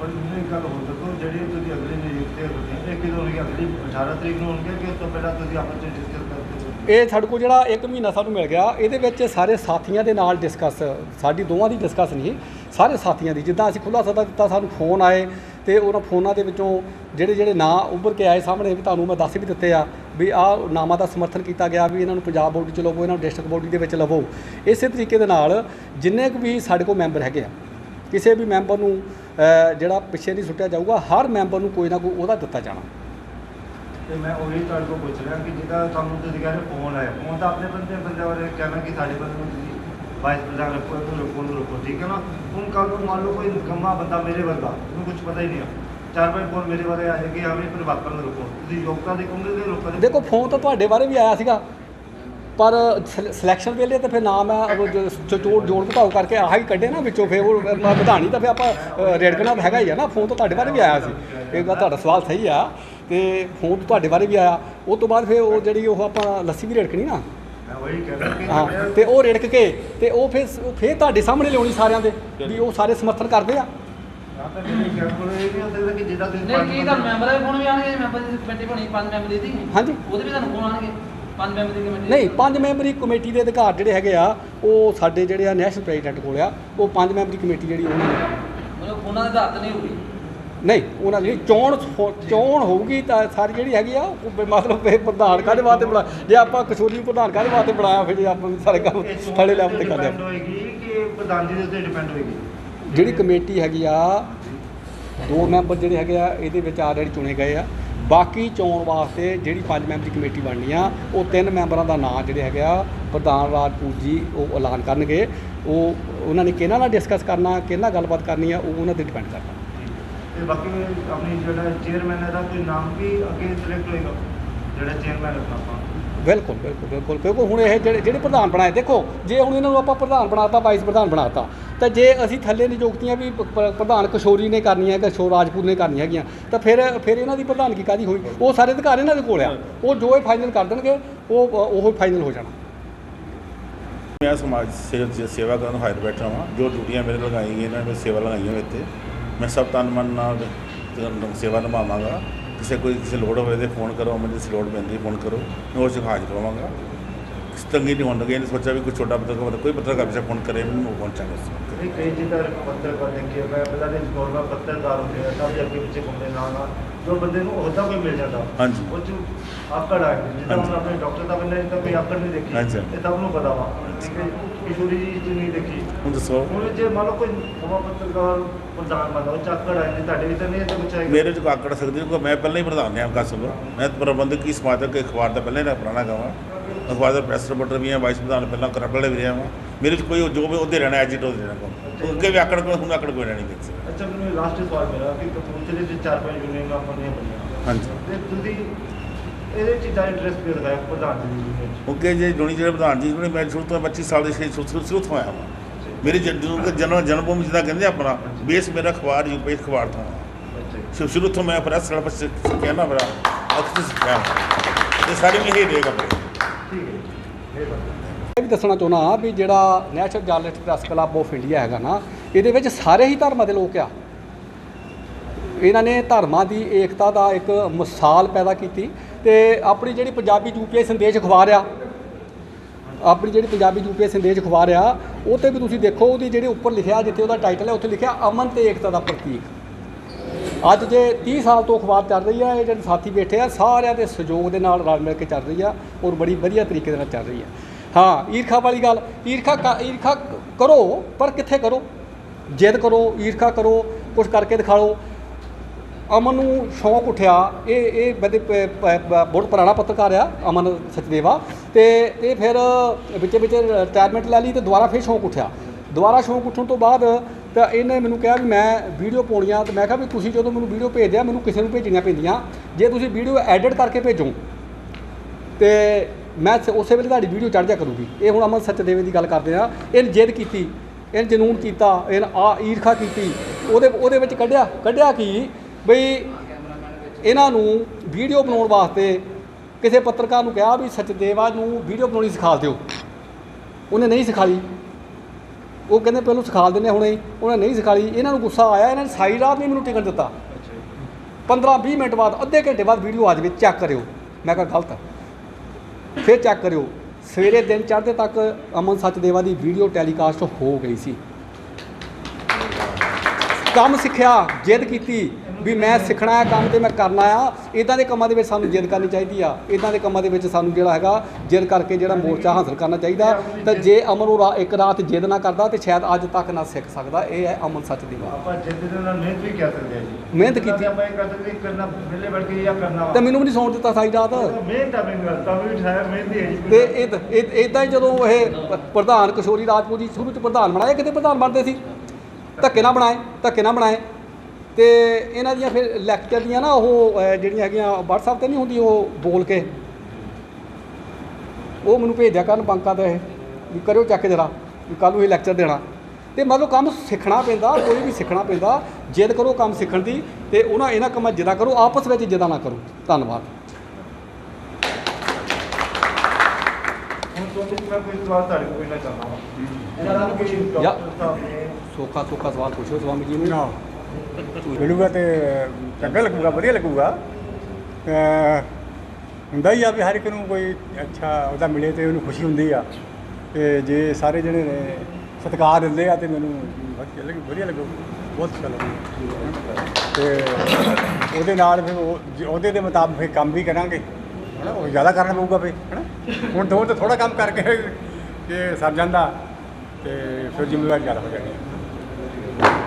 ਪਰ ਮੈਨੂੰ ਇੱਕ ਗੱਲ ਹੋਰ ਦੱਸੋ ਜਿਹੜੀ ਤੁਸੀਂ ਅਗਲੀ ਨਿਯੁਕਤੀ ਹੋਣੀ ਇਹ ਕਿਦੋਂ ਹੋਣੀ ਅਗਲੀ 18 ਤਰੀਕ ਨੂੰ ਹੋਣੀ ਹੈ ਕਿ ਉਸ ਤੋਂ ਪਹਿਲਾਂ ਤੁਸੀਂ ਆਪਸ ਵਿੱਚ ਡਿਸਕਸ ਕਰਦੇ ਹੋ? ਇਹ ਸਾਡੇ ਕੋਲ ਜਿਹੜਾ 1 ਮਹੀਨਾ ਸਾਨੂੰ ਮਿਲ ਗਿਆ ਇਹਦੇ ਵਿੱਚ ਸਾਰੇ ਸਾਥੀਆਂ ਦੇ ਨਾਲ ਡਿਸਕਸ ਸਾਡੀ ਦੋਵਾਂ ਦੀ ਡਿਸਕਸ ਨਹੀਂ ਸਾਰੇ ਸਾਥੀਆਂ ਦੀ ਜਿੱਦਾਂ ਅਸੀਂ ਖੁੱਲਾ ਸੱਦਾ ਦਿੱਤਾ ਸਾਨੂੰ ਫੋਨ ਆਏ ਤੇ ਉਹਨਾਂ ਫੋਨਾਂ ਦੇ ਵਿੱਚੋਂ ਜਿਹੜੇ ਜਿਹੜੇ ਨਾਂ ਉੱਭਰ ਕੇ ਆਏ ਸਾਹਮਣੇ ਵੀ ਤੁਹਾਨੂੰ ਮੈਂ ਦੱਸ ਵੀ ਦਿੱਤੇ ਆ ਵੀ ਆਹ ਨਾਮਾਂ ਦਾ ਸਮਰਥਨ ਕੀਤਾ ਗਿਆ ਵੀ ਇਹਨਾਂ ਨੂੰ ਪੰਜਾਬ ਬੋਰਡ 'ਚ ਲਵੋ, ਇਹਨਾਂ ਨੂੰ ਡਿਸਟ੍ਰਿਕਟ ਬੋਰਡ ਦੇ ਵਿੱਚ ਲਵੋ। ਇਸੇ ਤਰੀਕੇ ਦੇ ਨਾਲ ਜਿੰਨੇ ਕੁ ਵੀ ਸਾਡੇ ਕੋਲ ਮੈਂਬਰ ਹੈਗੇ ਆ, ਕਿਸੇ ਵੀ ਮੈਂਬਰ ਨੂੰ ਜਿਹੜਾ ਪਿੱਛੇ ਨਹੀਂ ਸੁੱਟਿਆ ਜਾਊਗਾ, ਹਰ ਮੈਂਬਰ ਨੂੰ ਕੋਈ ਨਾ ਕੋਈ ਉਹਦਾ ਦਿੱਤਾ ਜਾਣਾ। ਤੇ ਮੈਂ ਉਹੀ ਤੁਹਾਡੇ ਕੋਲ ਪੁੱਛ ਰਿਹਾ ਕਿ ਜਿੱਦਾਂ ਤੁਹਾਨੂੰ ਤੁਸੀਂ ਕਹਿੰਦੇ ਫੋਨ ਆਇਆ ਫੋਨ ਤਾਂ ਆਪਣੇ ਬੰਦੇ ਬੰਦੇ ਬਾਰੇ ਕਹਿਣਾ ਕਿ ਸਾਡੇ ਬੰਦੇ ਨੂੰ ਤੁਸੀਂ ਵਾਈਸ ਪ੍ਰਧਾਨ ਰੱਖੋ ਇਹਨੂੰ ਰੱਖੋ ਨੂੰ ਰੱਖੋ ਠੀਕ ਹੈ ਨਾ? ਹੁਣ ਕੱਲ ਨੂੰ ਮੰਨ ਲਓ ਕੋਈ ਨਿਕੰਮਾ ਬੰਦਾ ਮੇਰੇ ਵਰਗਾ, ਉਹਨੂੰ ਕੁਝ ਪਤਾ ਹੀ ਨਹੀਂ ਆ। ਚਾਰ ਪੰਜ ਫੋਨ ਮੇਰੇ ਬਾਰੇ ਆ ਜਾਏਗੇ ਹਾਂ ਵੀ ਆਪਣੇ ਰੱਖੋ ਤੁਸੀਂ ਯੋਗਤਾ ਦੇ ਕਹੋਗੇ ਤੇ ਲੋਕਾਂ ਦੇ ਦੇਖੋ, ਫੋਨ ਤਾਂ ਤੁਹਾਡੇ ਬਾਰੇ ਵੀ ਆਇਆ ਸੀਗਾ। ਪਰ ਸਿਲੈਕਸ਼ਨ ਵੇਲੇ ਤਾਂ ਫਿਰ ਨਾਮ ਆ, ਉਹ ਜੋੜ ਜੋੜ ਘਟਾਓ ਕਰਕੇ ਆਹ ਹੀ ਕੱਢੇ ਨਾ ਵਿੱਚੋਂ ਫਿਰ ਉਹ ਮ- ਵਧਾਣੀ ਤਾਂ ਫਿਰ ਆਪਾਂ ਰੇੜਕਣਾ ਹੈਗਾ ਹੀ ਆ ਨਾ। ਫੋਨ ਤਾਂ ਤੁਹਾਡੇ ਬਾਰੇ ਵੀ ਆਇਆ ਸੀ। ਇਹ ਗੱਲ ਤੁਹਾਡਾ ਸਵਾਲ ਸਹੀ ਆ। ਤੇ ਫੋਨ ਤੁਹਾਡੇ ਬਾਰੇ ਵੀ ਆਇਆ। ਉਹ ਤੋਂ ਬਾਅਦ ਫਿਰ ਉਹ ਜਿਹੜੀ ਉਹ ਆਪਾਂ ਲੱਸੀ ਵੀ ਰੇੜਕਣੀ ਨਾ। ਹਾਂ ਤੇ ਉਹ ਰੇੜਕ ਕੇ ਤੇ ਉਹ ਫਿਰ ਉਹ ਫਿਰ ਤੁਹਾਡੇ ਸਾਹਮਣੇ ਲਿਆਉਣੀ ਸਾਰਿਆਂ ਦੇ ਵੀ ਉਹ ਸਾਰੇ ਸਮਰਥਨ ਕਰਦੇ ਆ। ਨਹੀਂ ਕਿ ਪੰਜ ਤੁਹਾਨੂੰ ਮੈਂਬਰਾਂ ਦੇ ਫੋਨ ਵੀ ਆਣਗੇ ਮੈਂਬਰ ਦੀ ਕਮੇਟੀ ਬਣੀ ਪੰਜ ਮੈਂਬਰ ਦੀ ਸੀ ਹਾਂਜੀ। ਉਹਦੇ ਵੀ ਤੁਹਾਨੂੰ ਫੋਨ ਆਣਗੇ ਪੰਜ ਮੈਂਬਰ ਦੀ ਕਮੇਟੀ ਨਹੀਂ ਪੰਜ ਮੈਂਬਰੀ ਕਮੇਟੀ ਦੇ ਅਧਿਕਾਰ ਜਿਹੜੇ ਹੈਗੇ ਆ ਉਹ ਸਾਡੇ ਜਿਹੜੇ ਆ ਨੈਸ਼ਨਲ ਪ੍ਰੈਜ਼ੀਡੈਂਟ ਕੋਲ ਆ ਉਹ ਪੰਜ ਮੈਂਬਰੀ ਕਮੇਟੀ ਜਿਹੜੀ ਉਹਨਾਂ ਨੇ ਮਤਲਬ ਫੋਨਾਂ ਦੇ ਆਧਾਰ ਤੇ ਨਹੀਂ ਹੋਊਗੀ। ਨਹੀਂ ਉਹਨਾਂ ਦੀ ਚੋਣ ਫੋ- ਚੋਣ ਹੋਊਗੀ ਤਾਂ ਸਾਰੀ ਜਿਹੜੀ ਹੈਗੀ ਆ ਉਹ ਵੀ ਮਤਲਬ ਇਹ ਪ੍ਰਧਾਨ ਕਾਹਦੇ ਵਾਸਤੇ ਬਣਾ ਜੇ ਆਪਾਂ ਕਸੂਰੀ ਨੂੰ ਪ੍ਰਧਾਨ ਕਾਹਦੇ ਵਾਸਤੇ ਬਣਾਇਆ ਫਿਰ ਜੇ ਆਪਾਂ ਸਾਰੇ ਕੰਮ ਥੱਲੇ ਲੈਵਲ ਤੇ ਕਰਦੇ ਆ। ਹੋਏਗੀ ਕਿ ਪ੍ਰਧਾਨ ਜੀ ਦੇ ਉੱਤੇ ਡਿਪੈਂਡ ਹੋਏਗੀ? ਜਿਹੜੀ ਕਮੇਟੀ ਹੈਗੀ ਆ ਦੋ ਮੈਂਬਰ ਜਿਹੜੇ ਹੈਗੇ ਆ ਇਹਦੇ ਵਿੱਚ ਆਲਰੇਡੀ ਚੁਣੇ ਗਏ ਆ। ਬਾਕੀ ਚੋਣ ਵਾਸਤੇ ਜਿਹੜੀ ਪੰਜ ਮੈਂਬਰੀ ਕਮੇਟੀ ਬਣਨੀ ਆ ਉਹ ਤਿੰਨ ਮੈਂਬਰਾਂ ਦਾ ਨਾਮ ਜਿਹੜੇ ਹੈਗੇ ਆ ਪ੍ਰਧਾਨ ਰਾਜਪੂਤ ਜੀ ਉਹ ਐਲਾਨ ਕਰਨਗੇ। ਉਹ ਉਹਨਾਂ ਨੇ ਕਿਹਨਾਂ ਨਾਲ ਡਿਸਕਸ ਕਰਨਾ ਕਿਹਨਾਂ ਨਾਲ ਗੱਲਬਾਤ ਕਰਨੀ ਆ ਉਹ ਉਹਨਾਂ ਤੇ ਡਿਪੈਂਡ ਕਰਦਾ ਤੇ ਬਾਕੀ ਆਪਣੀ ਜਿਹੜਾ ਚੇਅਰਮੈਨ ਹੈ ਦਾ ਕੋਈ ਨਾਮ ਵੀ ਅੱਗੇ ਸਿਲੈਕਟ ਹੋਏਗਾ ਜਿਹੜਾ ਚੇਅਰਮੈਨ ਰੱਖਣਾ ਆਪਾਂ ਬਿਲਕੁਲ ਬਿਲਕੁਲ ਬਿਲਕੁਲ। ਕਿਉਂਕਿ ਹੁਣ ਇਹ ਜਿਹੜੇ ਜਿਹੜੇ ਪ੍ਰਧਾਨ ਬਣਾਏ ਦੇਖੋ ਜੇ ਹੁਣ ਇਹਨਾਂ ਨੂੰ ਆਪਾਂ ਪ੍ਰਧਾਨ ਬਣਾਤਾ ਵਾਈਸ ਪ੍ਰਧਾਨ ਬਣਾਤਾ ਤਾਂ ਜੇ ਅਸੀਂ ਥੱਲੇ ਨਿਯੁਕਤੀਆਂ ਵੀ ਪ੍ਰਧਾਨ ਕਿਸ਼ੋਰੀ ਨੇ ਕਰਨੀਆਂ ਕਿਸ਼ੋਰ ਰਾਜਪੂਤ ਨੇ ਕਰਨੀਆਂ ਹੈਗੀਆਂ ਤਾਂ ਫਿਰ ਫਿਰ ਇਹਨਾਂ ਦੀ ਪ੍ਰਧਾਨਗੀ ਕਾਦੀ ਹੋਈ? ਉਹ ਸਾਰੇ ਅਧਿਕਾਰ ਇਹਨਾਂ ਦੇ ਕੋਲ ਆ। ਉਹ ਜੋ ਇਹ ਫਾਈਨਲ ਕਰ ਦੇਣਗੇ ਉਹ ਉਹ ਫਾਈਨਲ ਹੋ ਜਾਣਾ। ਮੈਂ ਸਮਾਜ ਸੇਵਾ ਕਰਨ ਹਾਇਰ ਬੈਠਾ ਹਾਂ ਜੋ ਡਿਊਟੀਆਂ ਮੇਰੇ ਲਗਾਈ ਗਈਆਂ ਨੇ ਮੈਂ ਸੇਵਾ ਲਗਾਈਆਂ ਹੋਏ ਇੱਥੇ। ਮੈਂ ਸਭ ਤਨ ਮਨ ਨਾਲ ਤ- ਸੇਵਾ ਨਿਭਾਵਾਂਗਾ ਕਿਸੇ ਕੋਈ ਕਿਸੇ ਲੋੜ ਹੋਵੇ ਤੇ ਫੋਨ ਕਰੋ ਮੈਨੂੰ ਜਿਸ ਲੋੜ ਪੈਂਦੀ ਫੋਨ ਕਰੋ ਮੈਂ ਉਸ ਹਾਜ਼ਰ ਹੋਵਾਂਗਾ ਤੰਗੀ ਨਹੀਂ ਹੋਣ ਲੱਗੀ ਇਹਨੇ ਸੋਚਿਆ ਵੀ ਕੋਈ ਛੋਟਾ ਪੱਤਰਕਾਰ ਕੋਈ ਪੱਤਰਕਾਰ ਕਿਸੇ ਫੋਨ ਕਰੇ ਮੈਨੂੰ ਪਹੁੰਚਾਂਗਾ ਉਸ ਵਕਤ। ਇਹ ਕਈ ਜਿੱਦਾਂ ਪੱਤਰਕਾਰ ਦੇਖੀਏ ਮੈਂ ਪਹਿਲਾਂ ਦੇ ਨੋਰਮਲ ਪੱਤਰਕਾਰ ਹੁੰਦੇ ਆ ਸਭ ਦੇ ਅੱਗੇ ਪਿੱਛੇ ਘੁੰਮਦੇ ਨਾਲ ਨਾਲ ਜੋ ਬੰਦੇ ਨੂੰ ਅਹੁਦਾ ਕੋਈ ਮਿਲ ਜਾਂਦਾ ਹਾਂਜੀ। ਉਹ ਚ ਆਕੜ ਆ ਜਾਂਦੀ ਜਿੱਦਾਂ। ਆਪਣੇ ਡਾਕਟਰ ਦਾ ਬੰਦਾ ਤਾਂ ਕੋਈ ਆਕੜ ਨਹੀਂ ਦੇਖੀ ਹਾਂਜੀ। ਇਹ ਸਭ ਨੂੰ ਪਤਾ ਵਾ ਠੀਕ ਹੈ ਕਿਸ਼ੋਰੀ ਜੀ ਚ ਨਹੀਂ ਦੇਖੀ। ਹੁਣ ਦੱਸੋ। ਹੁਣ ਜੇ ਮੰਨ ਲਓ ਕੋਈ ਨਵਾਂ ਪੱਤਰਕਾਰ ਪ੍ਰਧਾਨ ਬਣਦਾ ਉਹ ਚ ਆਕੜ ਆ ਜਾਂਦੀ ਤੁਹਾਡੇ ਵੀ ਤਾਂ ਨਹੀਂ ਮੇਰੇ 'ਚ ਕੋਈ ਆਕੜ ਸਕਦੀ ਕੋਈ ਮੈਂ ਪਹਿਲਾਂ ਹੀ ਪ੍ਰਧਾਨ ਹਾਂ ਕਾ ਸਭ ਮੈਂ ਪ੍ਰਬੰਧਕ ਕੀ ਸਮਾਜਕ ਅਖਬਾਰ ਦਾ ਪਹਿਲਾਂ ਹੀ ਨਾ ਪੁਰਾਣਾ ਗਾਵਾਂ ਅਖਬਾਰ ਦਾ ਪ੍ਰੈਸ ਰਿਪੋਰਟਰ ਵੀ ਹਾਂ ਵਾਈਸ ਪ੍ਰਧਾਨ ਪਹਿਲਾਂ ਕਰਬਲੇ ਵੀ ਰਿਹਾ ਹਾਂ ਮੇਰੇ 'ਚ ਕੋਈ ਜੋ ਵੀ ਉਹਦੇ ਰਹਿਣਾ ਐਜੀਟ ਉਹਦੇ ਰਹਿਣਾ ਕੋਈ। ਅੱਗੇ ਵੀ ਆਕੜ ਕੋਈ ਹੁਣ ਆਕੜ ਕੋਈ ਰਹਿਣੀ ਨਹੀਂ ਅੱਛਾ ਮੈਨੂੰ ਲਾਸਟ ਸਵਾਲ ਮੇਰਾ ਕਿ ਕਪੂਰਥਲੇ ਦੇ ਚਾਰ ਪੰਜ ਯੂਨੀਅਨ ਆਪਾਂ ਦੀਆਂ ਬਣੀਆਂ। ਹਾਂਜੀ। ਤੇ ਤੁਸੀਂ ਇਹਦੇ ਚੀਜ਼ਾਂ ਇੰਟਰਸਟ ਕਿਉਂ ਦਿਖਾਇਆ ਪ੍ਰਧਾਨ ਜੀ ਚ ਓਕੇ ਜੇ ਜੁਣੀ ਜਿਹੜੇ ਪ੍ਰਧਾਨ ਜੀ ਨੇ ਮੈਂ ਸ਼ੁਰੂ ਤੋਂ 25 ਸਾਲ ਦੇ ਸ਼ੁਰੂ ਸ਼ੁਰੂ ਸ਼ੁਰੂ ਤੋਂ ਆਇਆ ਹਾਂ ਮੇਰੇ ਜਨਮ ਜਨਮ ਭੂਮੀ ਜਿਹਦਾ ਕਹਿੰਦੇ ਆਪਣਾ ਬੇਸ ਮੇਰਾ ਅਖਬਾਰ ਯੂ ਪੇਜ ਅਖਬਾਰ ਤੋਂ। ਸ਼ੁਰੂ ਸ਼ੁਰੂ ਤੋਂ ਮੈਂ ਪ੍ਰੈਸ ਵਾਲਾ ਬਸ ਸਿੱਖਿਆ ਨਾ ਬੜਾ ਅਕਸਰ ਸਿੱਖਿਆ ਇਹ ਸਾਰੇ ਮੈਂ ਹੀ ਦੇਗਾ ਆਪਣੇ ਠੀਕ ਹੈ। ਇਹ ਵੀ ਦੱਸਣਾ ਚਾਹੁੰਦਾ ਵੀ ਜਿਹੜਾ national journalist press club of India ਹੈਗਾ ਨਾ ਇਹਦੇ ਵਿੱਚ ਸਾਰੇ ਹੀ ਧਰਮਾਂ ਦੇ ਲੋਕ ਆ। ਇਹਨਾਂ ਨੇ ਧਰਮਾਂ ਦੀ ਏਕਤਾ ਦਾ ਇੱਕ ਮਿਸਾਲ ਪੈਦਾ ਕੀਤੀ ਤੇ ਆਪਣੀ ਜਿਹੜੀ ਪੰਜਾਬੀ ਯੂਪੀਆਈ ਸੰਦੇਸ਼ ਅਖਬਾਰ ਆ, ਆਪਣੀ ਜਿਹੜੀ ਪੰਜਾਬੀ ਯੂਪੀਆਈ ਸੰਦੇਸ਼ ਅਖਬਾਰ ਆ ਉਹ ਤੇ ਵੀ ਤੁਸੀਂ ਦੇਖੋ ਉਹਦੀ ਜਿਹੜੇ ਉੱਪਰ ਲਿਖਿਆ, ਜਿੱਥੇ ਉਹਦਾ ਟਾਈਟਲ ਹੈ ਉੱਥੇ ਲਿਖਿਆ ਅਮਨ ਤੇ ਏਕਤਾ ਦਾ ਪ੍ਰਤੀਕ। ਅੱਜ ਜੇ 30 ਸਾਲ ਤੋਂ ਅਖਬਾਰ ਚੱਲ ਰਹੀ ਆ, ਇਹ ਜਿਹੜੇ ਸਾਥੀ ਬੈਠੇ ਆ, ਸਾਰਿਆਂ ਦੇ ਸਹਿਯੋਗ ਦੇ ਨਾਲ ਰਲ ਮਿਲ ਕੇ ਚੱਲ ਰਹੀ ਆ ਔਰ ਬੜੀ ਵਧੀਆ ਤਰੀਕੇ ਦੇ ਨਾਲ ਚੱਲ ਰਹੀ ਆ। ਹਾਂ, ਈਰਖਾ ਵਾਲੀ ਗੱਲ, ਈਰਖਾ ਕ- ਈਰਖਾ ਕਰੋ, ਪਰ ਕਿੱਥੇ ਕਰੋ? ਜਿੱਦ ਕਰੋ, ਈਰਖਾ ਕਰੋ ਕੁਝ ਕਰਕੇ ਦਿਖਾਓ। ਅਮਨ ਨੂੰ ਸ਼ੌਂਕ ਉੱਠਿਆ। ਇਹ ਇਹ ਬਦੇ ਬਹੁਤ ਪੁਰਾਣਾ ਪੱਤਰਕਾਰ ਆ ਅਮਨ ਸਚਦੇਵਾ। ਤੇ ਇਹ ਫਿਰ ਵਿੱਚੇ ਵਿੱਚ ਰਿਟਾਇਰਮੈਂਟ ਲੈ ਲਈ ਤੇ ਦੁਬਾਰਾ ਫਿਰ ਸ਼ੌਂਕ ਉੱਠਿਆ। ਦੁਬਾਰਾ ਸ਼ੌਂਕ ਉੱਠਣ ਤੋਂ ਬਾਅਦ ਤਾਂ ਇਹਨੇ ਮੈਨੂੰ ਕਿਹਾ ਵੀ ਮੈਂ ਵੀਡੀਓ ਪਾਉਣੀਆਂ ਤੇ ਮੈਂ ਕਿਹਾ ਵੀ ਤੁਸੀਂ ਜਦੋਂ ਮੈਨੂੰ ਵੀਡੀਓ ਭੇਜਦੇ ਆ, ਮੈਨੂੰ ਕਿਸੇ ਨੂੰ ਭੇਜਣੀਆਂ ਪੈਂਦੀਆਂ। ਜੇ ਤੁਸੀਂ ਵੀਡੀਓ ਐਡਿਟ ਕਰਕੇ ਭੇਜੋ, ਤੇ ਮੈਂ ਉਸੇ ਵੇਲੇ ਤੁਹਾਡੀ ਵੀਡੀਓ ਚੜ੍ਹ ਜਾ ਕਰੂਗੀ। ਇਹ ਹੁਣ ਅਮਨ ਸਚਦੇਵੇ ਦੀ ਗੱਲ ਕਰਦੇ ਆ। ਇਹਨੇ ਜਿੱਦ ਕੀਤੀ, ਇਹਨੇ ਜਨੂਨ ਕੀਤਾ, ਇਹਨੇ ਆ ਈਰਖਾ ਕੀਤੀ। ਉਹਦੇ ਉਹਦੇ ਵਿੱਚ ਕੱਢਿਆ ਕੱਢਿਆ ਕੀ? ਬਈ ਇਹਨਾਂ ਨੂੰ ਵੀਡੀਓ ਬਣਾਉਣ ਵਾਸਤੇ ਕਿਸੇ ਪੱਤਰਕਾਰ ਨੂੰ ਕਿਹਾ ਵੀ ਸਚਦੇਵਾ ਨੂੰ ਵੀਡੀਓ ਬਣਾਉਣੀ ਸਿਖਾ ਦਿਓ। ਉਹਨੇ ਨਹੀਂ ਸਿਖਾਈ। ਉਹ ਕਹਿੰਦੇ ਪਹਿਲਾਂ ਸਿਖਾ ਦਿੰਦੇ ਹੁਣੇ ਉਹਨੇ ਨਹੀਂ ਸਿਖਾਈ। ਇਹਨਾਂ ਨੂੰ ਗੁੱਸਾ ਆਇਆ, ਇਹਨਾਂ ਨੇ ਸਾਈ ਰਾਤ ਨਹੀਂ ਮੈਨੂੰ ਟਿਕਟ ਦਿੱਤਾ। 15 20 ਮਿੰਟ ਬਾਅਦ, ਅੱਧੇ ਘੰਟੇ ਬਾਅਦ ਵੀਡੀਓ ਆ ਜਾਵੇ, ਚੈੱਕ ਕਰਿਓ। ਮੈਂ ਕਿਹਾ ਗਲਤ ਹੈ ਫਿਰ ਚੈੱਕ ਕਰਿਓ। ਸਵੇਰੇ ਦਿਨ ਚੜ੍ਹਦੇ ਤੱਕ ਅਮਨ ਸਚਦੇਵਾ ਦੀ ਵੀਡੀਓ ਟੈਲੀਕਾਸਟ ਹੋ ਗਈ ਸੀ। ਕੰਮ ਸਿੱਖਿਆ, ਜਿੱਦ ਕੀਤੀ। ਵੀ ਮੈਂ ਸਿੱਖਣਾ ਹੈ ਕੰਮ ਤੇ ਮੈਂ ਕਰਨਾ ਆ ਇਦਾਂ ਦੇ ਕੰਮਾਂ ਦੇ ਵਿੱਚ ਸਾਨੂੰ ਜਿੱਦ ਕਰਨੀ ਚਾਹੀਦੀ ਆ। ਇਦਾਂ ਦੇ ਕੰਮਾਂ ਦੇ ਵਿੱਚ ਸਾਨੂੰ ਜਿਹੜਾ ਹੈਗਾ ਜਿੱਦ ਕਰਕੇ ਜਿਹੜਾ ਮੋਰਚਾ ਹਾਸਲ ਕਰਨਾ ਚਾਹੀਦਾ। ਤਾਂ ਜੇ ਅਮਨ ਉਹ ਇੱਕ ਰਾਤ ਜਿੱਦ ਨਾ ਕਰਦਾ ਤੇ ਸ਼ਾਇਦ ਅੱਜ ਤੱਕ ਨਾ ਸਿੱਖ ਸਕਦਾ। ਇਹ ਹੈ ਅਮਨ ਸੱਚ ਦੀ ਗੱਲ ਆਪਾਂ ਜਿੱਦ ਦੇ ਨਾਲ ਮਿਹਨਤ ਵੀ ਕਰ ਸਕਦੇ ਹਾਂ ਜੀ। ਮਿਹਨਤ ਜਿੱਦਾਂ ਕੀਤੀ। ਕਿ ਆਪਾਂ ਇਹ ਕਰ ਸਕਦੇ ਹਾਂ, ਕਰਨਾ ਵਿਹਲੇ ਬੈਠ ਕੇ ਜਾਂ ਕਰਨਾ ਵਾ। ਤੇ ਮੈਨੂੰ ਵੀ ਨਹੀਂ ਸੌਣ ਦਿੱਤਾ ਸਾਰੀ ਰਾਤ। ਮਿਹਨਤ ਆ ਮੈਨੂੰ ਤਾਂ ਵੀ ਠਾਇਆ ਮਿਹਨਤ ਹੀ ਹੈ ਜੀ। ਤੇ ਇਹ ਇਦਾਂ ਹੀ ਜਦੋਂ ਇਹ ਪ੍ਰਧਾਨ ਕਿਸ਼ੋਰੀ ਰਾਜਪੂਤ ਜੀ ਸ਼ੁਰੂ ਚ ਪ੍ਰਧਾਨ ਬਣਾਏ ਕਿਤੇ ਪ੍ਰਧਾਨ ਬਣਦੇ ਸੀ? ਧੱਕੇ ਨਾ ਬਣਾਏ ਧੱਕੇ ਨਾ ਬਣਾਏ। ਤੇ ਇਹਨਾਂ ਦੀਆਂ ਫਿਰ ਲੈਕਚਰ ਦੀਆਂ ਨਾ ਉਹ ਜਿਹੜੀਆਂ ਹੈਗੀਆਂ WhatsApp ਤੇ ਨਹੀਂ ਹੁੰਦੀ ਉਹ ਬੋਲ ਕੇ। ਉਹ ਮੈਨੂੰ ਭੇਜ ਦਿਆ ਕਰਨ ਬੰਕਾਂ ਤੇ ਇਹ ਵੀ ਕਰਿਓ ਚੱਕ ਜਰਾ ਵੀ ਕੱਲ ਨੂੰ ਇਹ ਲੈਕਚਰ ਦੇਣਾ। ਤੇ ਮਤਲਬ ਕੰਮ ਸਿੱਖਣਾ ਪੈਂਦਾ ਕੋਈ ਵੀ ਸਿੱਖਣਾ ਪੈਂਦਾ ਜਿੱਦ ਕਰੋ ਕੰਮ ਸਿੱਖਣ ਦੀ ਤੇ ਉਹਨਾਂ ਇਹਨਾਂ ਕੰਮਾਂ ਜਿੱਦਾਂ ਕਰੋ ਆਪਸ ਵਿੱਚ ਜਿੱਦਾਂ ਨਾ ਕਰੋ। ਧੰਨਵਾਦ। ਸੌਖਾ ਸੌਖਾ ਸਵਾਲ ਪੁੱਛੋ ਸਵਾਮੀ ਜੀ ਨੂੰ। ਮਿਲੂਗਾ ਤੇ ਚੰਗਾ ਲੱਗੂਗਾ, ਵਧੀਆ ਲੱਗੂਗਾ। ਅਹ ਹੁੰਦਾ ਹੀ ਆ ਵੀ ਹਰ ਇੱਕ ਨੂੰ ਕੋਈ ਅੱਛਾ ਉਹਦਾ ਮਿਲੇ ਤੇ ਉਹਨੂੰ ਖੁਸ਼ੀ ਹੁੰਦੀ ਆ। ਤੇ ਜੇ ਸਾਰੇ ਜਿਹੜੇ ਨੇ ਸਤਿਕਾਰ ਦਿੰਦੇ ਆ ਤੇ ਮੈਨੂੰ ਵਧੀਆ ਲੱਗ, ਵਧੀਆ ਲੱਗੂ, ਬਹੁਤ ਅੱਛਾ ਲੱਗੂ। ਤੇ ਉਹਦੇ ਨਾਲ ਫਿਰ ਉਹ ਜੇ ਉਹਦੇ ਦੇ ਮੁਤਾਬਕ ਫਿਰ ਕੰਮ ਵੀ ਕਰਾਂਗੇ। ਹਨਾ, ਉਹ ਜ਼ਿਆਦਾ ਕਰਨਾ ਪਊਗਾ ਫਿਰ, ਹਨਾ। ਹੁਣ ਤੋਂ ਤਾਂ ਥੋੜਾ ਕੰਮ ਕਰਕੇ ਜੇ ਸਰ ਜਾਂਦਾ ਤੇ ਫਿਰ ਜ਼ਿੰਮੇਵਾਰੀ ਜ਼ਿਆਦਾ ਹੋ ਜਾਣੀ ਹੈ